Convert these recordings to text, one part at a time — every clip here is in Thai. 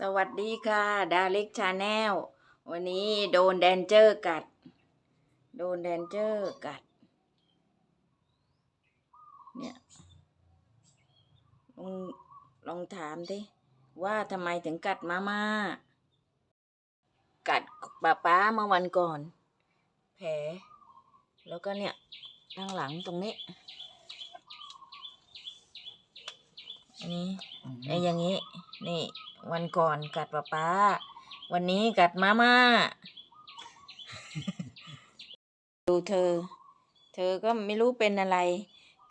สวัสดีค่ะดาเล็กชาแนลวันนี้โดนแดนเจอร์กัด โดนแดนเจอร์กัด เนี่ยลองลองถามดิว่าทำไมถึงกัดมาม่ากัดป้าป้าเมื่อวันก่อน แผล แล้วก็เนี่ยข้างหลังตรงนี้ อันนี้ไอ้อย่างนี้ นี่ วันก่อนกัดป้าป้า วันนี้กัดมาม่า ดูเธอ เธอก็ไม่รู้เป็นอะไร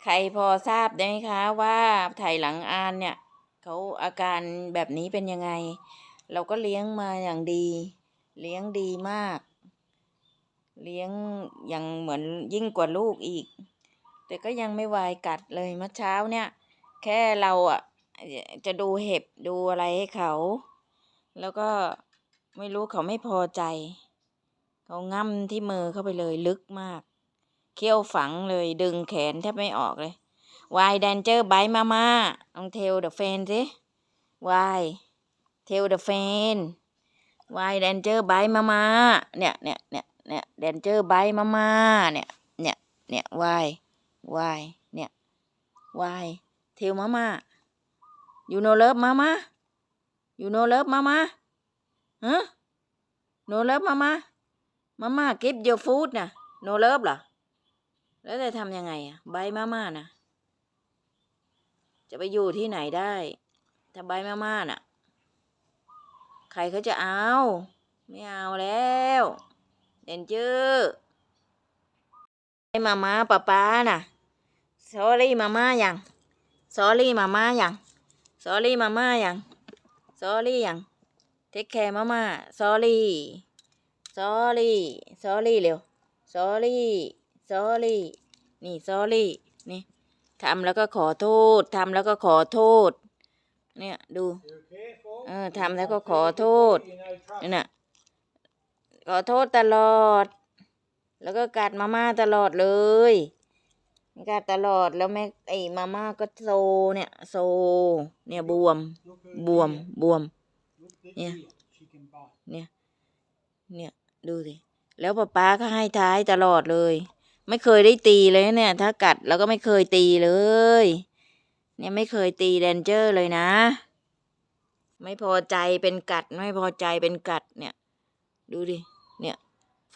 ใครพอทราบได้ไหมคะ ว่าถ่ายหลังอานเนี่ยเขาอาการแบบนี้เป็นยังไง เราก็เลี้ยงมาอย่างดี เลี้ยงดีมาก เลี้ยงอย่างเหมือนยิ่งกว่าลูกอีก แต่ก็ยังไม่วายกัดเลยเมื่อเช้าเนี่ย แค่เราอะ จะดูเห็บดูอะไรให้เขา แล้วก็ไม่รู้เขาไม่พอใจ เขาง่ำที่มือเข้าไปเลยลึกมาก เขี้ยวฝังเลยดึงแขนแทบไม่ออกเลยวายแดนเจอร์ไบมามาลองเทลเดอะเฟนสิวายเทลเดอะเฟนวายแดนเจอร์ไบมามาเนี่ยเนี่ยเนี่ยเนี่ยแดนเจอร์ไบมามาเนี่ยเนี่ยเนี่ยวายวายเนี่ย วาย เทลมามา ยูโนเลิฟมามายูโนเลิฟมามาฮะโนเลิฟมามามามากิฟต์ยูฟูดนะโนเลิฟเหรอ แล้วจะทำยังไงอะใบมาม่านะจะไปอยู่ที่ไหนได้ ถ้าใบมาม่าน่ะ ใครเขาจะเอา ไม่เอาแล้ว เดนเจอร์ไอ้มาม่าป้าป้าน่ะ s อรี่มาม่ายัง s อรี่มาม่ายัง s อรี่มาม่ายัง s อรี่ยังเทคแคร์มาม่า s อรี่ s อรี่ s อรี่เร็ว s อรี่ s อรี่นี่ s อรี่นี่ทำแล้วก็ขอโทษทำแล้วก็ขอโทษ เนี่ยดูเออทำแล้วก็ขอโทษนี่น่ะขอโทษตลอด แล้วก็กัดมาม่าตลอดเลย กัดตลอดแล้วแม่ไอ้มาม่าก็โซเนี่ยโซเนี่ยบวมบวมบวม เนี่ยเนี่ยเนี่ยดูสิแล้วป๊าป๊าก็ให้ท้ายตลอดเลย ไม่เคยได้ตีเลยเนี่ย ถ้ากัดแล้วก็ไม่เคยตีเลย เนี่ยไม่เคยตีแดนเจอร์เลยนะ ไม่พอใจเป็นกัดไม่พอใจเป็นกัดเนี่ย ดูดิเนี่ย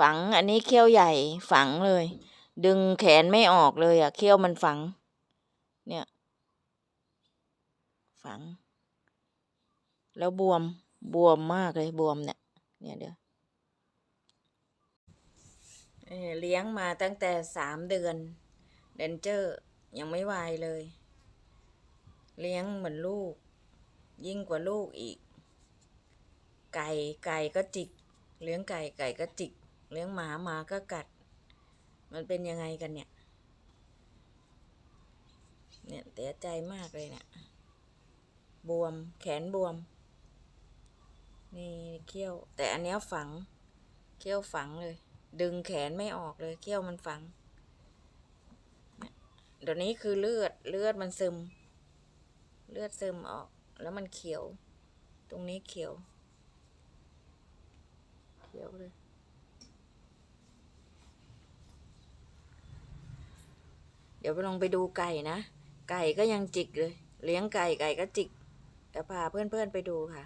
ฝังอันนี้เขี้ยวใหญ่ฝังเลย ดึงแขนไม่ออกเลยอะเขี้ยวมันฝัง เนี่ย ฝัง แล้วบวมบวมมากเลยบวมเนี่ย เนี่ยเดี๋ยวเอ่อเลี้ยงมาตั้งแต่สามเดือนเดนเจอร์ ยังไม่วายเลย เลี้ยงเหมือนลูก ยิ่งกว่าลูกอีก ไก่ไก่ก็จิก เลี้ยงไก่ไก่ก็จิก เลี้ยงหมาหมาก็กัด มันเป็นยังไงกันเนี่ย เนี่ยเสียใจมากเลยเนี่ย บวมแขนบวม นี่เขี้ยว แต่อันเนี้ยฝัง เขี้ยวฝังเลย ดึงแขนไม่ออกเลยเขี้ยวมันฝังเนี่ยเดี๋ยวนี้คือเลือดเลือดมันซึม เลือดซึมออก แล้วมันเขียว ตรงนี้เขียว เขียวเลย เดี๋ยวไปลองไปดูไก่นะ ไก่ก็ยังจิกเลย เลี้ยงไก่ไก่ก็จิกเดี๋ยวพาเพื่อนๆไปดูค่ะ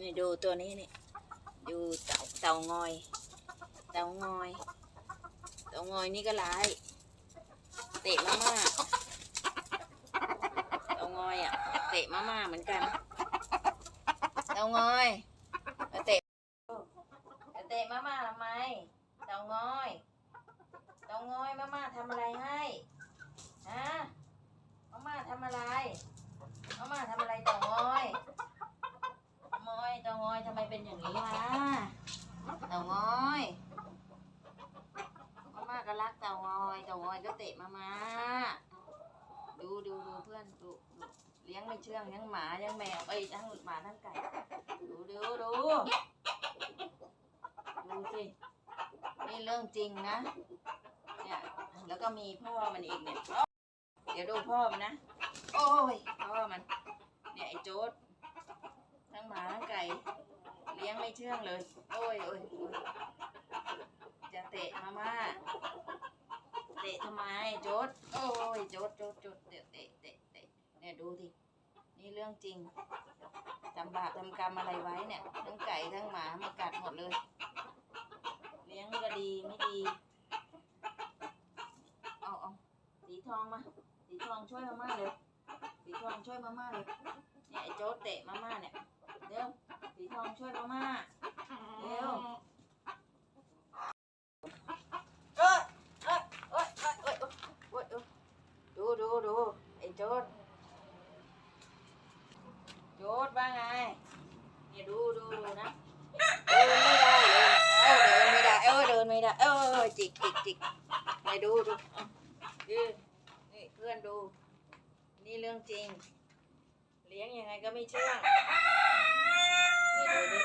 นี่ดูตัวนี้นี่ดูเต่าเต่างอย เต่างอย เต่างอยนี่ก็ร้าย เตะมาม่าเต่างอยอะ เตะมาม่าเหมือนกัน เต่างอยมาเตะจะเตะมาม่าทำไม เต่า งอยเต่างอยมาม่าทำอะไรให้ฮะมาม่าทำอะไรมาม่าทำอะไรเต่างอยมอยเตางอยทำไมเป็นอย่างนี้วะเตางอยมาม่าก็รักเตางอยเตางอยก็เตะมามาดูดูดูเพื่อนดูเลี้ยงไม่เชื่องเลี้ยงหมาเลี้ยงแมวเอ้ยทั้งหมาทั้งไก่ดูดูดูดูสินี่เรื่องจริงนะเนี่ยแล้วก็มีพ่อมันอีกเนี่ยเดี๋ยวดูพ่อมันนะ โอ้ยพ่อมัน เนี่ยไอ้โจ๊ดทั้งหมาทั้งไก่ เลี้ยงไม่เชื่องเลย โอ้ยโอ้ยจะเตะมาม่าเตะทำไมโจ๊ดโอ้ยโจ๊ดโจ๊ดโจ๊ดเตะเตะเตะเตะเนี่ยดูดินี่เรื่องจริงทำบาปทำกรรมอะไรไว้เนี่ย ทั้งไก่ทั้งหมามากัดหมดเลย ลี้ยงก็ดีไม่ดี เอาเอาสีทองมา สีทองช่วยมาม่าเลย สีทองช่วยมาม่าเลย เนี่ยไอ้โจ๊ดเตะมาม่าเนี่ย เร็ว สีทองช่วยมาม่า เร็วเอ้ยเอ้ยเอ้ยเอ้ยเอ้ยเอ้ยเอ้ยดูดูดูไอ้โจ๊ดโจ๊ดว่าไง เนี่ยดูดูดูนะ จิกจิกจิกไปดูดูดูนี่เพื่อนดู นี่เรื่องจริง เลี้ยงยังไงก็ไม่เชื่อนี่ดูดิ